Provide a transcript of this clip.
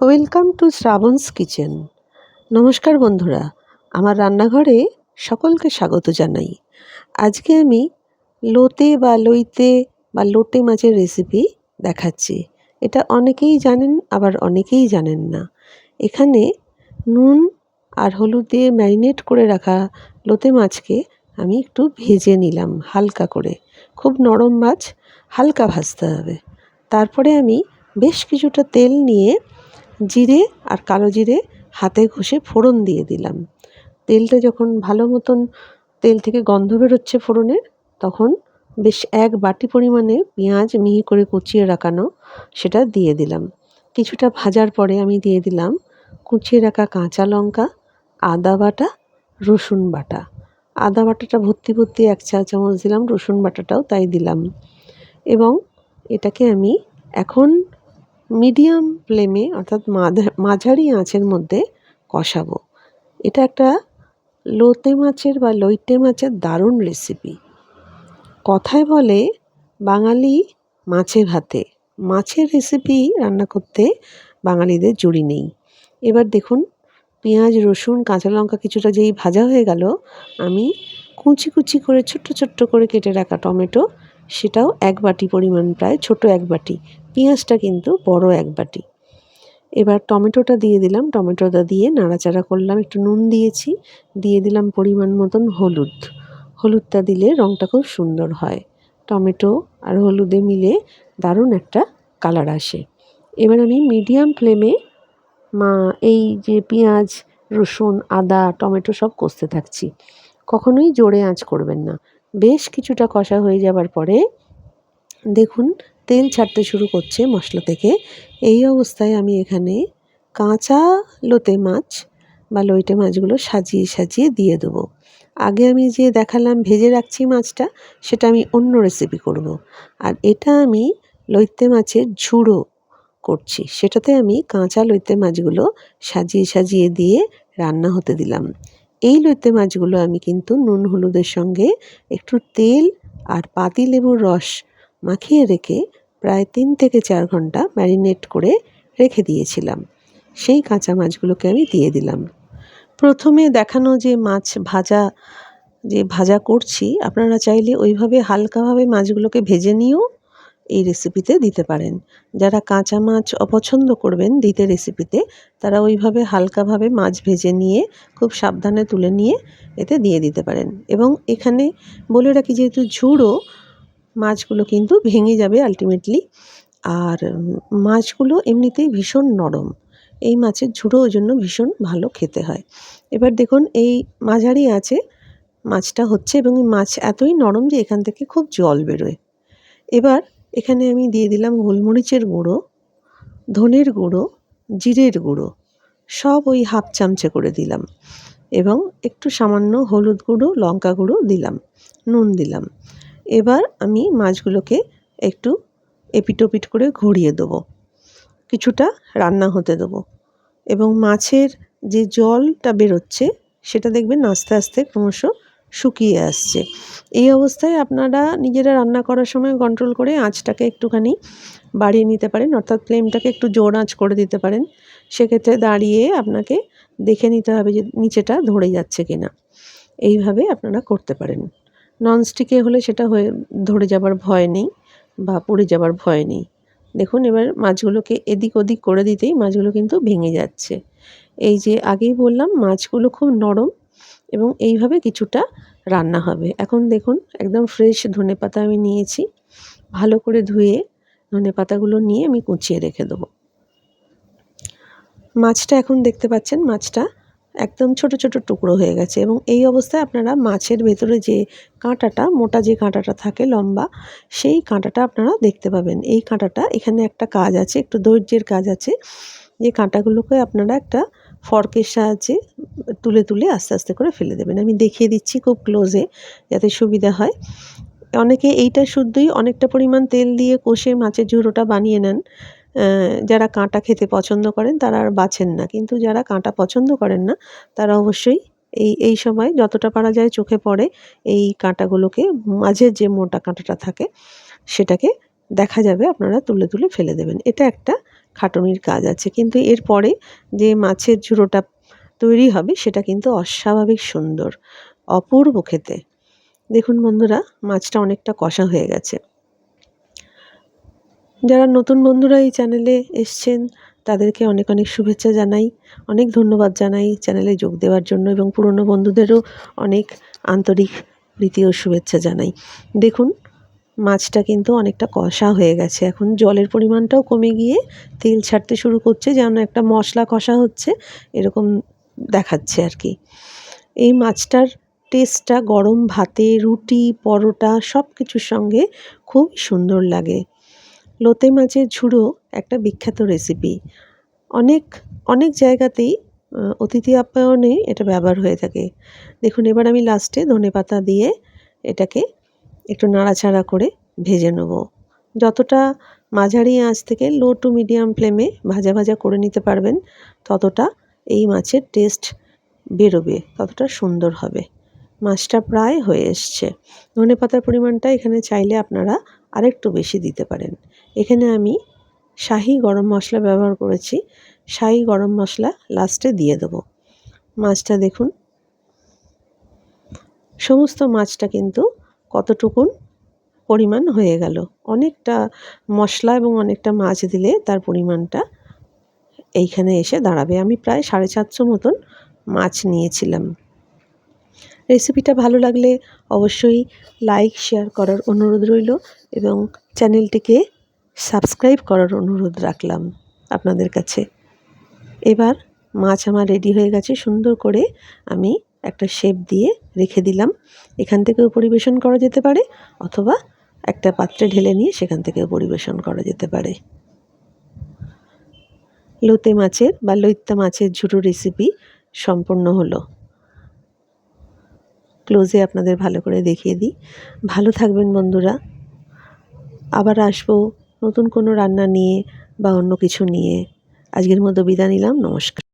Welcome to শ্রাবণস kitchen. নমস্কার বন্ধুরা, আমার রান্নাঘরে সকলকে স্বাগত জানাই। আজকে আমি লোতে বা লইতে বা লোটে মাছের রেসিপি দেখাচ্ছি। এটা অনেকেই জানেন, আবার অনেকেই জানেন না। এখানে নুন আর হলুদ দিয়ে ম্যারিনেট করে রাখা লোতে মাছকে আমি একটু ভেজে নিলাম হালকা করে। খুব নরম মাছ, হালকা ভাজতে হবে। তারপরে আমি বেশ কিছুটা তেল নিয়ে জিরে আর কালো জিরে হাতে ঘষে ফোড়ন দিয়ে দিলাম। তেলটা যখন ভালো মতন তেল থেকে গন্ধ বেরোচ্ছে ফোড়নের তখন বেশ এক বাটি পরিমাণে পেঁয়াজ মিহি করে কুচিয়ে রাখানো সেটা দিয়ে দিলাম। কিছুটা ভাজার পরে আমি দিয়ে দিলাম কুচিয়ে রাখা কাঁচা লঙ্কা, আদা বাটা, রসুন বাটা। আদা বাটাটা ভর্তি ভর্তি এক চা চামচ দিলাম, রসুন বাটাটাও তাই দিলাম। এবং এটাকে আমি এখন মিডিয়াম ফ্লেমে, অর্থাৎ মাঝারি আঁচের মধ্যে কষাবো। এটা একটা লোতে মাছের বা লইটে মাছের দারুণ রেসিপি কথায় বলে, বাঙালি মাছে ভাতে মাছের রেসিপি রান্না করতে বাঙালিদের জুড়ি নেই। এবার দেখুন, পেঁয়াজ, রসুন, কাঁচা লঙ্কা কিছুটা যেই ভাজা হয়ে গেল, আমি কুচি কুচি করে, ছোট্ট ছোট্ট করে কেটে রাখা টমেটো, সেটাও এক বাটি পরিমাণ, প্রায় ছোট এক বাটি। পেঁয়াজটা কিন্তু বড় এক বাটি। এবার টমেটোটা দিয়ে দিলাম। টমেটোটা দিয়ে নাড়াচাড়া করলাম, একটু নুন দিয়েছি। দিয়ে দিলাম পরিমাণ মতন হলুদ। হলুদটা দিলে রঙটা খুব সুন্দর হয়। টমেটো আর হলুদে মিলে দারুণ একটা কালার আসে। এবার আমি মিডিয়াম ফ্লেমে মা, এই যে পেঁয়াজ, রসুন, আদা, টমেটো সব কষতে থাকছি। কখনোই জোরে আঁচ করবেন না। বেশ কিছুটা কষা হয়ে যাবার পরে দেখুন তেল ছাড়তে শুরু করছে মশলা থেকে। এই অবস্থায় আমি এখানে কাঁচা লোতে মাছ বা লইটে মাছগুলো সাজিয়ে সাজিয়ে দিয়ে দেবো। আগে আমি যে দেখালাম ভেজে রাখছি মাছটা, সেটা আমি অন্য রেসিপি করব। আর এটা আমি লইতে মাছের ঝুড়ো করছি। সেটাতে আমি কাঁচা লইতে মাছগুলো সাজিয়ে সাজিয়ে দিয়ে রান্না হতে দিলাম। এই লইতে মাছগুলো আমি কিন্তু নুন হলুদের সঙ্গে একটু তেল আর পাতি লেবুর রস মাখিয়ে রেখে প্রায় তিন থেকে চার ঘণ্টা ম্যারিনেট করে রেখে দিয়েছিলাম। সেই কাঁচা মাছগুলোকে আমি দিয়ে দিলাম। প্রথমে দেখানো যে মাছ ভাজা, যে ভাজা করছি, আপনারা চাইলে ওইভাবে হালকাভাবে মাছগুলোকে ভেজে নিয়েও এই রেসিপিতে দিতে পারেন। যারা কাঁচা মাছ অপছন্দ করবেন দিতে রেসিপিতে, তারা ওইভাবে হালকাভাবে মাছ ভেজে নিয়ে, খুব সাবধানে তুলে নিয়ে এতে দিয়ে দিতে পারেন। এবং এখানে বলে রাখি, যেহেতু ঝুড়ো মাছগুলো কিন্তু ভেঙে যাবে আলটিমেটলি আর মাছগুলো এমনিতেই ভীষণ নরম। এই মাছের ঝুড়ো ওই জন্য ভীষণ ভালো খেতে হয়। এবার দেখুন, এই মাঝারি আছে, মাছটা হচ্ছে এবং মাছ এতই নরম যে এখান থেকে খুব জল বেরোয়। এবার এখানে আমি দিয়ে দিলাম গোলমরিচের গুঁড়ো, ধনের গুঁড়ো, জিরের গুঁড়ো, সব ওই হাফ চামচে করে দিলাম এবং একটু সামান্য হলুদ গুঁড়ো, লঙ্কা গুঁড়ো দিলাম, নুন দিলাম। এবার আমি মাছগুলোকে একটু এপিটোপিট করে ঘুরিয়ে দেবো। কিছুটা রান্না হতে দেবো। এবং মাছের যে জলটা বেরোচ্ছে, সেটা দেখবেন আস্তে আস্তে ক্রমশ শুকিয়ে আসছে। এই অবস্থায় আপনারা নিজেরা রান্না করার সময় কন্ট্রোল করে আঁচটাকে একটুখানি বাড়িয়ে নিতে পারেন, অর্থাৎ ফ্লেমটাকে একটু জোর আঁচ করে দিতে পারেন। সেক্ষেত্রে দাঁড়িয়ে আপনাকে দেখে নিতে হবে যে নিচেটা ধরে যাচ্ছে কিনা। এইভাবে আপনারা করতে পারেন। ননস্টিকে হলে সেটা হয়ে, ধরে যাবার ভয় নেই বা পড়ে যাবার ভয় নেই। দেখুন, এবার মাছগুলোকে এদিক ওদিক করে দিতেই মাছগুলো কিন্তু ভেঙে যাচ্ছে। এই যে আগেই বললাম, মাছগুলো খুব নরম এবং এইভাবে কিছুটা রান্না হবে। এখন দেখুন, একদম ফ্রেশ ধনে পাতা আমি নিয়েছি। ভালো করে ধুয়ে ধনে পাতাগুলো নিয়ে আমি কুচিয়ে রেখে দেবো। মাছটা এখন দেখতে পাচ্ছেন, মাছটা একদম ছোট ছোট টুকরো হয়ে গেছে এবং এই অবস্থায় আপনারা মাছের ভেতরে যে কাঁটাটা, মোটা যে কাঁটাটা থাকে লম্বা, সেই কাঁটাটা আপনারা দেখতে পাবেন। এই কাঁটাটা, এখানে একটা কাজ আছে, একটু ধৈর্যের কাজ আছে। যে কাঁটাগুলোকে আপনারা একটা ফর্কের সাহায্যে তুলে তুলে আস্তে আস্তে করে ফেলে দেবেন। আমি দেখিয়ে দিচ্ছি খুব ক্লোজে, যাতে সুবিধা হয়। অনেকে এইটা শুদ্ধই অনেকটা পরিমাণ তেল দিয়ে কষে মাছের ঝুড়োটা বানিয়ে নেন। যারা কাঁটা খেতে পছন্দ করেন তারা আর বাছেন না। কিন্তু যারা কাঁটা পছন্দ করেন না, তারা অবশ্যই এই এই সময় যতটা পারা যায় চোখে পড়ে এই কাঁটাগুলোকে মাঝের যে মোটা কাঁটাটা থাকে সেটাকে দেখা যাবে, আপনারা তুলে তুলে ফেলে দেবেন। এটা একটা খাটুনির কাজ আছে। কিন্তু এরপরে যে মাছের ঝুড়োটা তৈরি হবে, সেটা কিন্তু অস্বাভাবিক সুন্দর, অপূর্ব খেতে। দেখুন বন্ধুরা, মাছটা অনেকটা কষা হয়ে গেছে। যারা নতুন বন্ধুরা এই চ্যানেলে এসছেন, তাদেরকে অনেক অনেক শুভেচ্ছা জানাই। অনেক ধন্যবাদ জানাই চ্যানেলে যোগ দেওয়ার জন্য এবং পুরনো বন্ধুদেরও অনেক আন্তরিক প্রীতি ও শুভেচ্ছা জানাই। দেখুন, মাছটা কিন্তু অনেকটা কষা হয়ে গেছে। এখন জলের পরিমাণটাও কমে গিয়ে তেল ছাড়তে শুরু করছে, যেন একটা মশলা কষা হচ্ছে, এরকম দেখাচ্ছে আর কি। এই মাছটার টেস্টটা গরম ভাতে, রুটি, পরোটা সব কিছুর সঙ্গে খুব সুন্দর লাগে। লোতে মাছের ঝুড়ো একটা বিখ্যাত রেসিপি অনেক অনেক জায়গাতেই অতিথি আপ্যায়নে এটা ব্যবহার হয়ে থাকে। দেখুন, এবার আমি লাস্টে ধনে পাতা দিয়ে এটাকে একটু নাড়াচাড়া করে ভেজে নেব। যতটা মাঝারি আঁচ থেকে লো টু মিডিয়াম ফ্লেমে ভাজা ভাজা করে নিতে পারবেন, ততটা এই মাছের টেস্ট বেরোবে, ততটা সুন্দর হবে। মাছটা প্রায় হয়ে এসছে। ধনে পাতার পরিমাণটা এখানে চাইলে আপনারা আরেকটু বেশি দিতে পারেন। এখানে আমি শাহি গরম মশলা ব্যবহার করেছি। শাহি গরম মশলা লাস্টে দিয়ে দেবো। মাছটা দেখুন। সমস্ত মাছটা কিন্তু কতটুকুন পরিমাণ হয়ে গেল। অনেকটা মশলা এবং অনেকটা মাছ দিলে তার পরিমাণটা এইখানে এসে দাঁড়াবে। আমি প্রায় সাড়ে চারশো মতন মাছ নিয়েছিলাম। রেসিপিটা ভালো লাগলে অবশ্যই লাইক, শেয়ার করার অনুরোধ রইল এবং চ্যানেলটিকে সাবস্ক্রাইব করার অনুরোধ রাখলাম আপনাদের কাছে। এবার মাছ আমার রেডি হয়ে গেছে, সুন্দর করে আমি একটা শেপ দিয়ে রেখে দিলাম। এখান থেকেও পরিবেশন করা যেতে পারে অথবা একটা পাত্রে ঢেলে নিয়ে সেখান থেকেও পরিবেশন করা যেতে পারে। লোতে মাছের বা লইত্যা মাছের ঝুড়ো রেসিপি সম্পূর্ণ হলো। ক্লোজে আপনাদের ভালো করে দেখিয়ে দিই। ভালো থাকবেন বন্ধুরা। আবার আসব নতুন কোনো রান্না নিয়ে বা অন্য কিছু নিয়ে। আজকের মতো বিদায় নিলাম, নমস্কার।